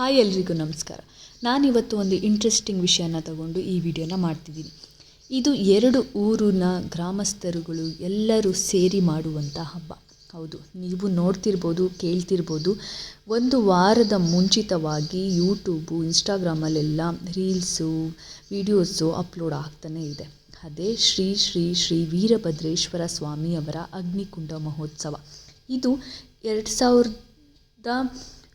Hi ಎಲ್ರಿಗೂ ನಮಸ್ಕಾರ. ನಾನಿವತ್ತು ಒಂದು ಇಂಟ್ರೆಸ್ಟಿಂಗ್ ವಿಷಯನ ತಗೊಂಡು ಈ ವಿಡಿಯೋನ ಮಾಡ್ತಿದ್ದೀನಿ. ಇದು ಎರಡು ಊರಿನ ಗ್ರಾಮಸ್ಥರುಗಳು ಎಲ್ಲರೂ ಸೇರಿ ಮಾಡುವಂಥ ಹಬ್ಬ. ಹೌದು, ನೀವು ನೋಡ್ತಿರ್ಬೋದು, ಕೇಳ್ತಿರ್ಬೋದು. ಒಂದು ವಾರದ ಮುಂಚಿತವಾಗಿ ಯೂಟ್ಯೂಬು ಇನ್ಸ್ಟಾಗ್ರಾಮಲ್ಲೆಲ್ಲ ರೀಲ್ಸು ವಿಡಿಯೋಸು ಅಪ್ಲೋಡ್ ಆಗ್ತಾನೇ ಇದೆ. ಅದೇ ಶ್ರೀ ಶ್ರೀ ಶ್ರೀ ವೀರಭದ್ರೇಶ್ವರ ಸ್ವಾಮಿಯವರ ಅಗ್ನಿಕುಂಡ ಮಹೋತ್ಸವ. ಇದು ಎರಡು ಸಾವಿರದ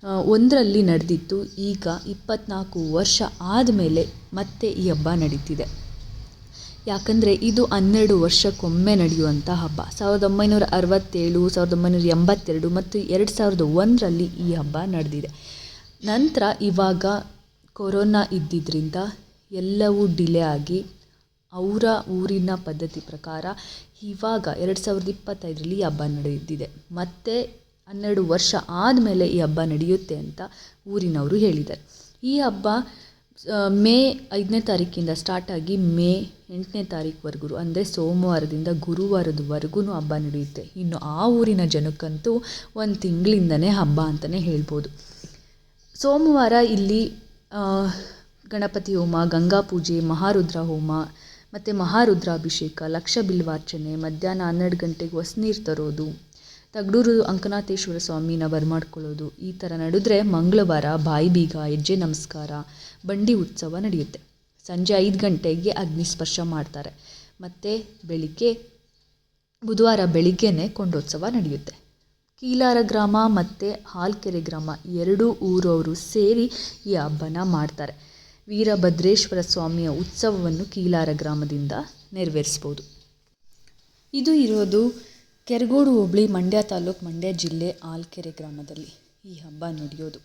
ಒಂದರಲ್ಲಿ ನಡೆದಿತ್ತು ಈಗ ಇಪ್ಪತ್ತ್ನಾಲ್ಕು ವರ್ಷ ಆದಮೇಲೆ ಮತ್ತೆ ಈ ಹಬ್ಬ ನಡೀತಿದೆ. ಯಾಕಂದರೆ ಇದು ಹನ್ನೆರಡು ವರ್ಷಕ್ಕೊಮ್ಮೆ ನಡೆಯುವಂಥ ಹಬ್ಬ. ಸಾವಿರದ ಒಂಬೈನೂರ ಅರವತ್ತೇಳು, ಸಾವಿರದ ಒಂಬೈನೂರ ಎಂಬತ್ತೆರಡು ಮತ್ತು ಎರಡು ಸಾವಿರದ ಒಂದರಲ್ಲಿ ಈ ಹಬ್ಬ ನಡೆದಿದೆ. ನಂತರ ಇವಾಗ ಕೊರೋನಾ ಇದ್ದಿದ್ದರಿಂದ ಎಲ್ಲವೂ ಡಿಲೇ ಆಗಿ ಅವರ ಊರಿನ ಪದ್ಧತಿ ಪ್ರಕಾರ ಇವಾಗ ಎರಡು ಸಾವಿರದ ಇಪ್ಪತ್ತೈದರಲ್ಲಿ ಹಬ್ಬ ನಡೆದಿದೆ. ಮತ್ತು ಹನ್ನೆರಡು ವರ್ಷ ಆದಮೇಲೆ ಈ ಹಬ್ಬ ನಡೆಯುತ್ತೆ ಅಂತ ಊರಿನವರು ಹೇಳಿದ್ದಾರೆ. ಈ ಹಬ್ಬ ಮೇ ಐದನೇ ತಾರೀಕಿಂದ ಸ್ಟಾರ್ಟ್ ಆಗಿ ಮೇ ಎಂಟನೇ ತಾರೀಕುವರೆಗೂ, ಅಂದರೆ ಸೋಮವಾರದಿಂದ ಗುರುವಾರದವರೆಗೂ ಹಬ್ಬ ನಡೆಯುತ್ತೆ. ಇನ್ನು ಆ ಊರಿನ ಜನಕ್ಕಂತೂ ಒಂದು ತಿಂಗಳಿಂದನೇ ಹಬ್ಬ ಅಂತಲೇ ಹೇಳ್ಬೋದು. ಸೋಮವಾರ ಇಲ್ಲಿ ಗಣಪತಿ ಹೋಮ, ಗಂಗಾ ಪೂಜೆ, ಮಹಾರುದ್ರ ಹೋಮ, ಮತ್ತು ಮಹಾರುದ್ರಾಭಿಷೇಕ, ಲಕ್ಷ ಬಿಲ್ವಾರ್ಚನೆ, ಮಧ್ಯಾಹ್ನ ಹನ್ನೆರಡು ಗಂಟೆಗೆ ಹೊಸ್ನೀರು ತರೋದು ತಗಡೂರು ಅಂಕನಾಥೇಶ್ವರ ಸ್ವಾಮಿನ ಬರಮಾಡ್ಕೊಳ್ಳೋದು. ಈ ಥರ ನಡೆದ್ರೆ ಮಂಗಳವಾರ ಬಾಯಿ ಬೀಗ, ಹೆಜ್ಜೆ ನಮಸ್ಕಾರ, ಬಂಡಿ ಉತ್ಸವ ನಡೆಯುತ್ತೆ. ಸಂಜೆ ಐದು ಗಂಟೆಗೆ ಅಗ್ನಿಸ್ಪರ್ಶ ಮಾಡ್ತಾರೆ. ಮತ್ತು ಬೆಳಿಗ್ಗೆ, ಬುಧವಾರ ಬೆಳಿಗ್ಗೆನೆ ಕೊಂಡೋತ್ಸವ ನಡೆಯುತ್ತೆ. ಕೀಲಾರ ಗ್ರಾಮ ಮತ್ತು ಹಾಲ್ಕೆರೆ ಗ್ರಾಮ ಎರಡೂ ಊರವರು ಸೇರಿ ಈ ಹಬ್ಬನ ಮಾಡ್ತಾರೆ. ವೀರಭದ್ರೇಶ್ವರ ಸ್ವಾಮಿಯ ಉತ್ಸವವನ್ನು ಕೀಲಾರ ಗ್ರಾಮದಿಂದ ನೆರವೇರಿಸ್ಬೋದು. ಇದು ಇರೋದು ಕೆರಗೋಡು, ಹೋಬಳಿ, ಮಂಡ್ಯ ತಾಲೂಕು, ಮಂಡ್ಯ ಜಿಲ್ಲೆ ಆಲ್ಕೆರೆ ಗ್ರಾಮದಲ್ಲಿ ಈ ಹಬ್ಬ ನಡೆಯೋದು.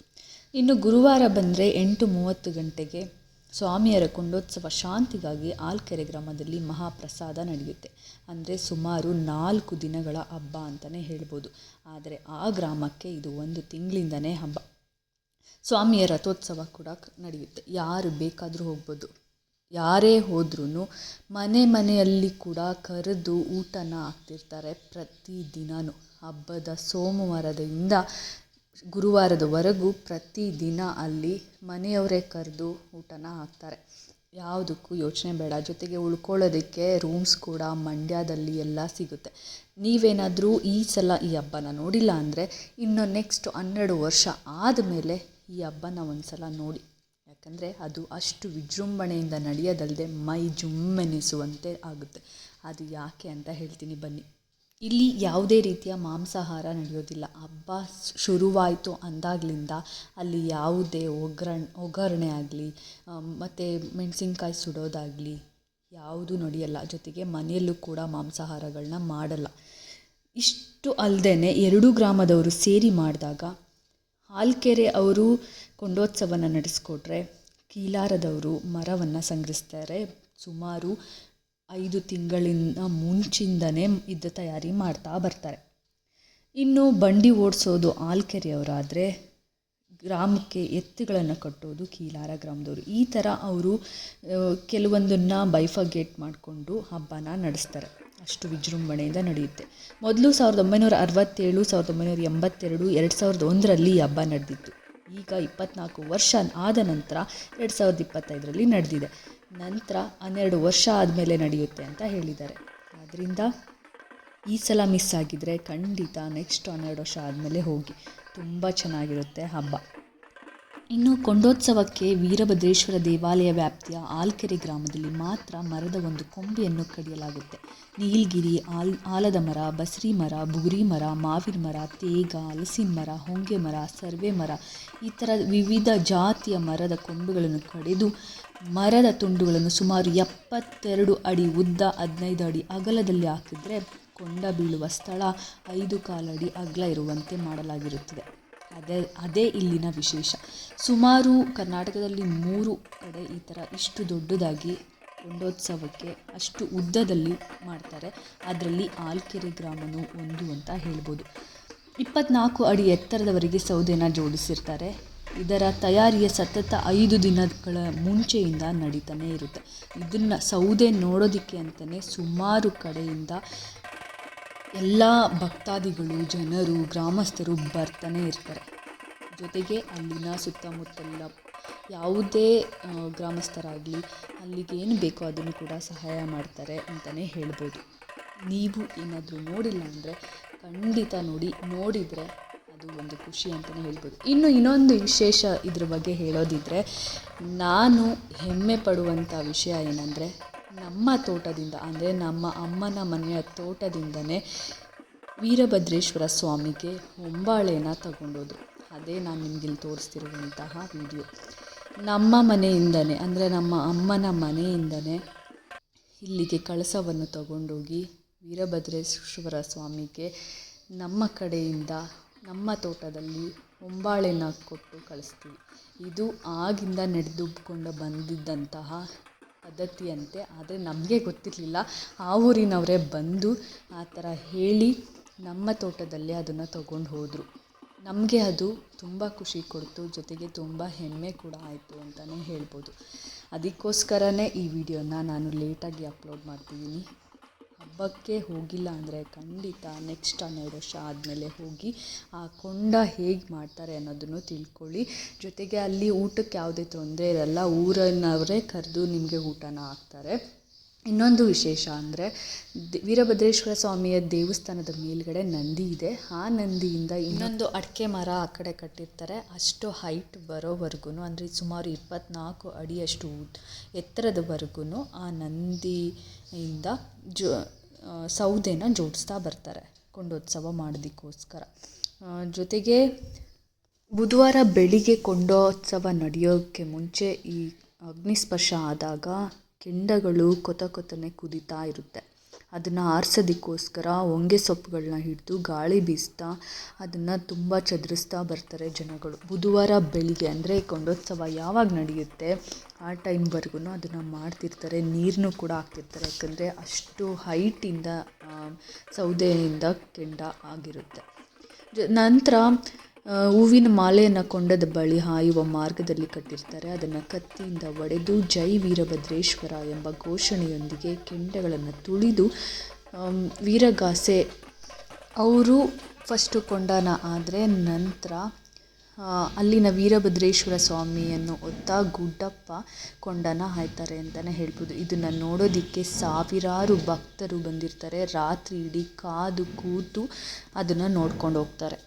ಇನ್ನು ಗುರುವಾರ ಬಂದರೆ ಎಂಟು ಮೂವತ್ತು ಗಂಟೆಗೆ ಸ್ವಾಮಿಯರ ಕೊಂಡೋತ್ಸವ ಶಾಂತಿಗಾಗಿ ಆಲ್ಕೆರೆ ಗ್ರಾಮದಲ್ಲಿ ಮಹಾಪ್ರಸಾದ ನಡೆಯುತ್ತೆ. ಅಂದರೆ ಸುಮಾರು ನಾಲ್ಕು ದಿನಗಳ ಹಬ್ಬ ಅಂತಲೇ ಹೇಳ್ಬೋದು. ಆದರೆ ಆ ಗ್ರಾಮಕ್ಕೆ ಇದು ಒಂದು ತಿಂಗಳಿಂದನೇ ಹಬ್ಬ. ಸ್ವಾಮಿಯ ರಥೋತ್ಸವ ಕೂಡ ನಡೆಯುತ್ತೆ. ಯಾರು ಬೇಕಾದರೂ ಹೋಗ್ಬೋದು. ಯಾರೇ ಹೋದ್ರೂ ಮನೆ ಮನೆಯಲ್ಲಿ ಕೂಡ ಕರೆದು ಊಟನ ಹಾಕ್ತಿರ್ತಾರೆ ಪ್ರತಿದಿನವೂ ಹಬ್ಬದ ಸೋಮವಾರದಿಂದ ಗುರುವಾರದವರೆಗೂ ಪ್ರತಿದಿನ ಅಲ್ಲಿ ಮನೆಯವರೇ ಕರೆದು ಊಟನ ಹಾಕ್ತಾರೆ. ಯಾವುದಕ್ಕೂ ಯೋಚನೆ ಬೇಡ. ಜೊತೆಗೆ ಉಳ್ಕೊಳ್ಳೋದಕ್ಕೆ ರೂಮ್ಸ್ ಕೂಡ ಮಂಡ್ಯದಲ್ಲಿ ಎಲ್ಲ ಸಿಗುತ್ತೆ. ನೀವೇನಾದರೂ ಈ ಸಲ ಈ ಹಬ್ಬನ ನೋಡಿಲ್ಲ ಅಂದರೆ ಇನ್ನು ನೆಕ್ಸ್ಟ್ ಹನ್ನೆರಡು ವರ್ಷ ಆದಮೇಲೆ ಈ ಹಬ್ಬನ ಒಂದು ಸಲ ನೋಡಿ. ಯಾಕಂದರೆ ಅದು ಅಷ್ಟು ವಿಜೃಂಭಣೆಯಿಂದ ನಡೆಯೋದಲ್ಲದೆ ಮೈ ಜುಮ್ಮೆನಿಸುವಂತೆ ಆಗುತ್ತೆ. ಅದು ಯಾಕೆ ಅಂತ ಹೇಳ್ತೀನಿ ಬನ್ನಿ. ಇಲ್ಲಿ ಯಾವುದೇ ರೀತಿಯ ಮಾಂಸಾಹಾರ ನಡೆಯೋದಿಲ್ಲ. ಹಬ್ಬ ಶುರುವಾಯಿತು ಅಂದಾಗಲಿಂದ ಅಲ್ಲಿ ಯಾವುದೇ ಒಗ್ಗರಣೆ ಒಗ್ಗರಣೆ ಆಗಲಿ ಮತ್ತು ಮೆಣಸಿನ್ಕಾಯಿ ಸುಡೋದಾಗಲಿ ಯಾವುದೂ ನಡೆಯಲ್ಲ. ಜೊತೆಗೆ ಮನೆಯಲ್ಲೂ ಕೂಡ ಮಾಂಸಾಹಾರಗಳನ್ನ ಮಾಡಲ್ಲ. ಇಷ್ಟು ಅಲ್ಲದೇ ಎರಡೂ ಗ್ರಾಮದವರು ಸೇರಿ ಮಾಡಿದಾಗ ಹಾಲ್ಕೆರೆ ಅವರು ಕೊಂಡೋತ್ಸವನ ನಡೆಸ್ಕೊಟ್ರೆ ಕೀಲಾರದವರು ಮರವನ್ನು ಸಂಗ್ರಹಿಸ್ತಾರೆ. ಸುಮಾರು ಐದು ತಿಂಗಳಿನ ಮುಂಚಿಂದನೇ ಇದ್ದ ತಯಾರಿ ಮಾಡ್ತಾ ಬರ್ತಾರೆ. ಇನ್ನು ಬಂಡಿ ಓಡಿಸೋದು ಆಲ್ಕೆರೆಯವರಾದರೆ ಗ್ರಾಮಕ್ಕೆ ಎತ್ತುಗಳನ್ನು ಕಟ್ಟೋದು ಕೀಲಾರ ಗ್ರಾಮದವರು. ಈ ಥರ ಅವರು ಕೆಲವೊಂದನ್ನು ಬೈಫಗೇಟ್ ಮಾಡಿಕೊಂಡು ಹಬ್ಬನ ನಡೆಸ್ತಾರೆ. ಅಷ್ಟು ವಿಜೃಂಭಣೆಯಿಂದ ನಡೆಯುತ್ತೆ. ಮೊದಲು ಸಾವಿರದ ಒಂಬೈನೂರ ಅರವತ್ತೇಳು, ಸಾವಿರದ ಒಂಬೈನೂರ ಎಂಬತ್ತೆರಡು, ಎರಡು ಸಾವಿರದ ಒಂದರಲ್ಲಿ ಈ ಹಬ್ಬ ನಡೆದಿತ್ತು. ಈಗ ಇಪ್ಪತ್ನಾಲ್ಕು ವರ್ಷ ಆದ ನಂತರ ಎರಡು ಸಾವಿರದ ಇಪ್ಪತ್ತೈದರಲ್ಲಿ ನಡೆದಿದೆ. ನಂತರ ಹನ್ನೆರಡು ವರ್ಷ ಆದಮೇಲೆ ನಡೆಯುತ್ತೆ ಅಂತ ಹೇಳಿದ್ದಾರೆ. ಆದ್ದರಿಂದ ಈ ಸಲ ಮಿಸ್ ಆಗಿದ್ದರೆ ಖಂಡಿತ ನೆಕ್ಸ್ಟ್ ಹನ್ನೆರಡು ವರ್ಷ ಆದಮೇಲೆ ಹೋಗಿ. ತುಂಬ ಚೆನ್ನಾಗಿರುತ್ತೆ ಹಬ್ಬ. ಇನ್ನು ಕೊಂಡೋತ್ಸವಕ್ಕೆ ವೀರಭದ್ರೇಶ್ವರ ದೇವಾಲಯ ವ್ಯಾಪ್ತಿಯ ಆಲ್ಕೆರೆ ಗ್ರಾಮದಲ್ಲಿ ಮಾತ್ರ ಮರದ ಒಂದು ಕೊಂಬೆಯನ್ನು ಕಡಿಯಲಾಗುತ್ತೆ. ನೀಲಗಿರಿ, ಆಲ್, ಆಲದ ಮರ, ಬಸರಿ ಮರ, ಬುಗುರಿ ಮರ, ಮಾವಿನ ಮರ, ತೇಗ, ಹಲಸಿನ ಮರ, ಹೊಂಗೆ ಮರ, ಸರ್ವೆ ಮರ ಈ ಥರ ವಿವಿಧ ಜಾತಿಯ ಮರದ ಕೊಂಬೆಗಳನ್ನು ಕಡಿದು ಮರದ ತುಂಡುಗಳನ್ನು ಸುಮಾರು ಎಪ್ಪತ್ತೆರಡು ಅಡಿ ಉದ್ದ ಹದಿನೈದು ಅಡಿ ಅಗಲದಲ್ಲಿ ಹಾಕಿದರೆ ಕೊಂಡ ಬೀಳುವ ಸ್ಥಳ ಐದು ಕಾಲಡಿ ಅಗಲ ಇರುವಂತೆ ಮಾಡಲಾಗಿರುತ್ತದೆ. ಅದೇ ಅದೇ ಇಲ್ಲಿನ ವಿಶೇಷ. ಸುಮಾರು ಕರ್ನಾಟಕದಲ್ಲಿ ಮೂರು ಕಡೆ ಈ ಥರ ಇಷ್ಟು ದೊಡ್ಡದಾಗಿ ಕೊಂಡೋತ್ಸವಕ್ಕೆ ಅಷ್ಟು ಉದ್ದದಲ್ಲಿ ಮಾಡ್ತಾರೆ. ಅದರಲ್ಲಿ ಆಲ್ಕೆರೆ ಗ್ರಾಮನೂ ಒಂದು ಅಂತ ಹೇಳ್ಬೋದು. ಇಪ್ಪತ್ನಾಲ್ಕು ಅಡಿ ಎತ್ತರದವರೆಗೆ ಸೌದೆನ ಜೋಡಿಸಿರ್ತಾರೆ. ಇದರ ತಯಾರಿಯ ಸತತ ಐದು ದಿನಗಳ ಮುಂಚೆಯಿಂದ ನಡೀತಾನೆ ಇರುತ್ತೆ. ಇದನ್ನು ಸೌದೆ ನೋಡೋದಕ್ಕೆ ಅಂತಲೇ ಸುಮಾರು ಕಡೆಯಿಂದ ಎಲ್ಲ ಭಕ್ತಾದಿಗಳು, ಜನರು, ಗ್ರಾಮಸ್ಥರು ಬರ್ತಾನೆ ಇರ್ತಾರೆ. ಜೊತೆಗೆ ಅಲ್ಲಿನ ಸುತ್ತಮುತ್ತಲ ಯಾವುದೇ ಗ್ರಾಮಸ್ಥರಾಗಲಿ ಅಲ್ಲಿಗೆ ಏನು ಬೇಕೋ ಅದನ್ನು ಕೂಡ ಸಹಾಯ ಮಾಡ್ತಾರೆ ಅಂತಲೇ ಹೇಳ್ಬೋದು. ನೀವು ಏನಾದರೂ ನೋಡಿಲ್ಲ ಅಂದರೆ ಖಂಡಿತ ನೋಡಿ, ನೋಡಿದರೆ ಅದು ಒಂದು ಖುಷಿ ಅಂತಲೇ ಹೇಳ್ಬೋದು. ಇನ್ನು ಇನ್ನೊಂದು ವಿಶೇಷ ಇದ್ರ ಬಗ್ಗೆ ಹೇಳೋದಿದ್ದರೆ ನಾನು ಹೆಮ್ಮೆ ಪಡುವಂಥ ವಿಷಯ ಏನಂದರೆ ನಮ್ಮ ತೋಟದಿಂದ, ಅಂದರೆ ನಮ್ಮ ಅಮ್ಮನ ಮನೆಯ ತೋಟದಿಂದನೇ ವೀರಭದ್ರೇಶ್ವರ ಸ್ವಾಮಿಗೆ ಹೊಂಬಾಳೆನ ತಗೊಂಡೋದು ಅದೇ ನಾನು ನಿಮಗಿಲ್ಲಿ ತೋರಿಸ್ತಿರುವಂತಹ ವಿಡಿಯೋ. ನಮ್ಮ ಮನೆಯಿಂದನೇ, ಅಂದರೆ ನಮ್ಮ ಅಮ್ಮನ ಮನೆಯಿಂದನೇ ಇಲ್ಲಿಗೆ ಕಳಸವನ್ನು ತಗೊಂಡೋಗಿ ವೀರಭದ್ರೇಶ್ವರ ಸ್ವಾಮಿಗೆ ನಮ್ಮ ಕಡೆಯಿಂದ, ನಮ್ಮ ತೋಟದಲ್ಲಿ ಹೊಂಬಾಳೆನ ಕೊಟ್ಟು ಕಳಿಸ್ತೀವಿ. ಇದು ಆಗಿಂದ ನಡೆದುಕೊಂಡು ಬಂದಿದ್ದಂತಹ ಪದ್ಧತಿಯಂತೆ ಆದರೆ ನಮಗೆ ಗೊತ್ತಿರಲಿಲ್ಲ. ಆ ಊರಿನವರೇ ಬಂದು ಆ ಥರ ಹೇಳಿ ನಮ್ಮ ತೋಟದಲ್ಲಿ ಅದನ್ನು ತಗೊಂಡು ಹೋದರು. ನಮಗೆ ಅದು ತುಂಬ ಖುಷಿ ಕೊಡ್ತು, ಜೊತೆಗೆ ತುಂಬ ಹೆಮ್ಮೆ ಕೂಡ ಆಯಿತು ಅಂತಲೇ ಹೇಳ್ಬೋದು. ಅದಕ್ಕೋಸ್ಕರನೇ ಈ ವಿಡಿಯೋನ ನಾನು ಲೇಟಾಗಿ ಅಪ್ಲೋಡ್ ಮಾಡ್ತಿದ್ದೀನಿ. ಹಬ್ಬಕ್ಕೆ ಹೋಗಿಲ್ಲ ಅಂದರೆ ಖಂಡಿತ ನೆಕ್ಸ್ಟ್ ಹನ್ನೆರಡು ವರ್ಷ ಆದಮೇಲೆ ಹೋಗಿ ಆ ಕೊಂಡ ಹೇಗೆ ಮಾಡ್ತಾರೆ ಅನ್ನೋದನ್ನು ತಿಳ್ಕೊಳ್ಳಿ. ಜೊತೆಗೆ ಅಲ್ಲಿ ಊಟಕ್ಕೆ ಯಾವುದೇ ತೊಂದರೆ ಇರಲ್ಲ, ಊರನ್ನವರೇ ಕರೆದು ನಿಮಗೆ ಊಟನ ಹಾಕ್ತಾರೆ. ಇನ್ನೊಂದು ವಿಶೇಷ ಅಂದರೆ ವೀರಭದ್ರೇಶ್ವರ ಸ್ವಾಮಿಯ ದೇವಸ್ಥಾನದ ಮೇಲ್ಗಡೆ ನಂದಿ ಇದೆ. ಆ ನಂದಿಯಿಂದ ಇನ್ನೊಂದು ಅಡಿಕೆ ಮರ ಆ ಕಡೆ ಕಟ್ಟಿರ್ತಾರೆ. ಅಷ್ಟು ಹೈಟ್ ಬರೋವರೆಗೂ ಅಂದರೆ ಸುಮಾರು ಇಪ್ಪತ್ನಾಲ್ಕು ಅಡಿಯಷ್ಟು ಎತ್ತರದವರೆಗೂ ಆ ನಂದಿಯಿಂದ ಜೋ ಸೌದೆನ ಜೋಡಿಸ್ತಾ ಬರ್ತಾರೆ ಕೊಂಡೋತ್ಸವ ಮಾಡೋದಕ್ಕೋಸ್ಕರ. ಜೊತೆಗೆ ಬುಧವಾರ ಬೆಳಿಗ್ಗೆ ಕೊಂಡೋತ್ಸವ ನಡೆಯೋಕ್ಕೆ ಮುಂಚೆ ಈ ಅಗ್ನಿಸ್ಪರ್ಶ ಆದಾಗ ಕೆಂಡಗಳು ಕೊತ ಕೊತ್ತನೆ ಕುದಿತಾ ಇರುತ್ತೆ. ಅದನ್ನು ಆರಿಸೋದಕ್ಕೋಸ್ಕರ ಹೊಂಗೆ ಸೊಪ್ಪುಗಳನ್ನ ಹಿಡಿದು ಗಾಳಿ ಬೀಸ್ತಾ ಅದನ್ನು ತುಂಬ ಚದುರಿಸ್ತಾ ಬರ್ತಾರೆ ಜನಗಳು. ಬುಧವಾರ ಬೆಳಿಗ್ಗೆ ಅಂದರೆ ಕೊಂಡೋತ್ಸವ ಯಾವಾಗ ನಡೆಯುತ್ತೆ? ಆ ಟೈಮ್ವರೆಗೂ ಅದನ್ನು ಮಾಡ್ತಿರ್ತಾರೆ ನೀರನ್ನು ಕೂಡ ಹಾಕ್ತಿರ್ತಾರೆ. ಯಾಕಂದರೆ ಅಷ್ಟು ಹೈಟಿಂದ ಸೌದೆಯಿಂದ ಕೆಂಡ ಆಗಿರುತ್ತೆ. ನಂತರ ಹೂವಿನ ಮಾಲೆಯನ್ನು ಕೊಂಡದ ಬಳಿ ಹಾಯುವ ಮಾರ್ಗದಲ್ಲಿ ಕಟ್ಟಿರ್ತಾರೆ. ಅದನ್ನು ಕತ್ತಿಯಿಂದ ಒಡೆದು ಜೈ ವೀರಭದ್ರೇಶ್ವರ ಎಂಬ ಘೋಷಣೆಯೊಂದಿಗೆ ಕೆಂಡಗಳನ್ನು ತುಳಿದು ವೀರಗಾಸೆ ಅವರು ಫಸ್ಟು ಕೊಂಡನ ಆದರೆ ನಂತರ ಅಲ್ಲಿನ ವೀರಭದ್ರೇಶ್ವರ ಸ್ವಾಮಿಯನ್ನು ಒತ್ತ ಗುಡ್ಡಪ್ಪ ಕೊಂಡನ ಹಾಯ್ತಾರೆ ಅಂತಲೇ ಹೇಳ್ಬೋದು. ಇದನ್ನು ನೋಡೋದಕ್ಕೆ ಸಾವಿರಾರು ಭಕ್ತರು ಬಂದಿರ್ತಾರೆ. ರಾತ್ರಿ ಇಡೀ ಕಾದು ಕೂತು ಅದನ್ನು ನೋಡ್ಕೊಂಡು ಹೋಗ್ತಾರೆ.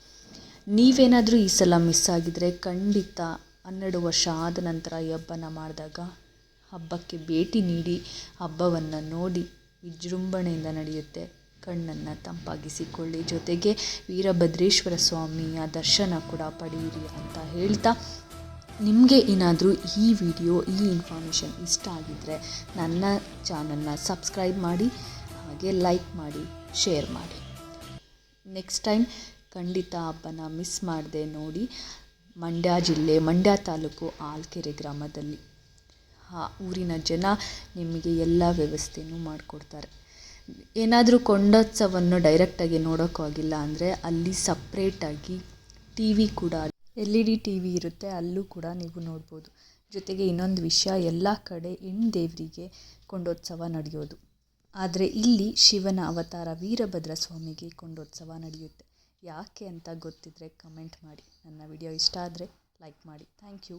ನೀವೇನಾದರೂ ಈ ಸಲ ಮಿಸ್ ಆಗಿದ್ದರೆ ಖಂಡಿತ ಹನ್ನೆರಡು ವರ್ಷ ಆದ ನಂತರ ಈ ಹಬ್ಬನ ಮಾಡಿದಾಗ ಹಬ್ಬಕ್ಕೆ ಭೇಟಿ ನೀಡಿ, ಹಬ್ಬವನ್ನು ನೋಡಿ ವಿಜೃಂಭಣೆಯಿಂದ ನಡೆಯುತ್ತೆ. ಕಣ್ಣನ್ನು ತಂಪಾಗಿಸಿಕೊಳ್ಳಿ. ಜೊತೆಗೆ ವೀರಭದ್ರೇಶ್ವರ ಸ್ವಾಮಿಯ ದರ್ಶನ ಕೂಡ ಪಡೆಯಿರಿ ಅಂತ ಹೇಳ್ತಾ ನಿಮಗೆ ಏನಾದರೂ ಈ ವಿಡಿಯೋ, ಈ ಇನ್ಫಾರ್ಮೇಷನ್ ಇಷ್ಟ ಆಗಿದ್ದರೆ ನನ್ನ ಚಾನಲ್ನ ಸಬ್ಸ್ಕ್ರೈಬ್ ಮಾಡಿ, ಹಾಗೆ ಲೈಕ್ ಮಾಡಿ ಶೇರ್ ಮಾಡಿ. ನೆಕ್ಸ್ಟ್ ಟೈಮ್ ಖಂಡಿತ ಹಬ್ಬನ ಮಿಸ್ ಮಾಡದೆ ನೋಡಿ ಮಂಡ್ಯ ಜಿಲ್ಲೆ, ಮಂಡ್ಯ ತಾಲೂಕು ಆಲ್ಕೆರೆ ಗ್ರಾಮದಲ್ಲಿ. ಆ ಊರಿನ ಜನ ನಿಮಗೆ ಎಲ್ಲ ವ್ಯವಸ್ಥೆಯೂ ಮಾಡಿಕೊಡ್ತಾರೆ. ಏನಾದರೂ ಕೊಂಡೋತ್ಸವವನ್ನು ಡೈರೆಕ್ಟಾಗಿ ನೋಡೋಕ್ಕಾಗಿಲ್ಲ ಅಂದರೆ ಅಲ್ಲಿ ಸಪ್ರೇಟಾಗಿ ಟಿ ವಿ ಕೂಡ L E D T V ಇರುತ್ತೆ, ಅಲ್ಲೂ ಕೂಡ ನೀವು ನೋಡ್ಬೋದು. ಜೊತೆಗೆ ಇನ್ನೊಂದು ವಿಷಯ, ಎಲ್ಲ ಕಡೆ ಹೆಣ್ಣು ದೇವರಿಗೆ ಕೊಂಡೋತ್ಸವ ನಡೆಯೋದು. ಆದರೆ ಇಲ್ಲಿ ಶಿವನ ಅವತಾರ ವೀರಭದ್ರ ಸ್ವಾಮಿಗೆ ಕೊಂಡೋತ್ಸವ ನಡೆಯುತ್ತೆ. ಯಾಕೆ ಅಂತ ಗೊತ್ತಿದ್ದರೆ ಕಮೆಂಟ್ ಮಾಡಿ. ನನ್ನ ವಿಡಿಯೋ ಇಷ್ಟ ಆದರೆ ಲೈಕ್ ಮಾಡಿ. Thank you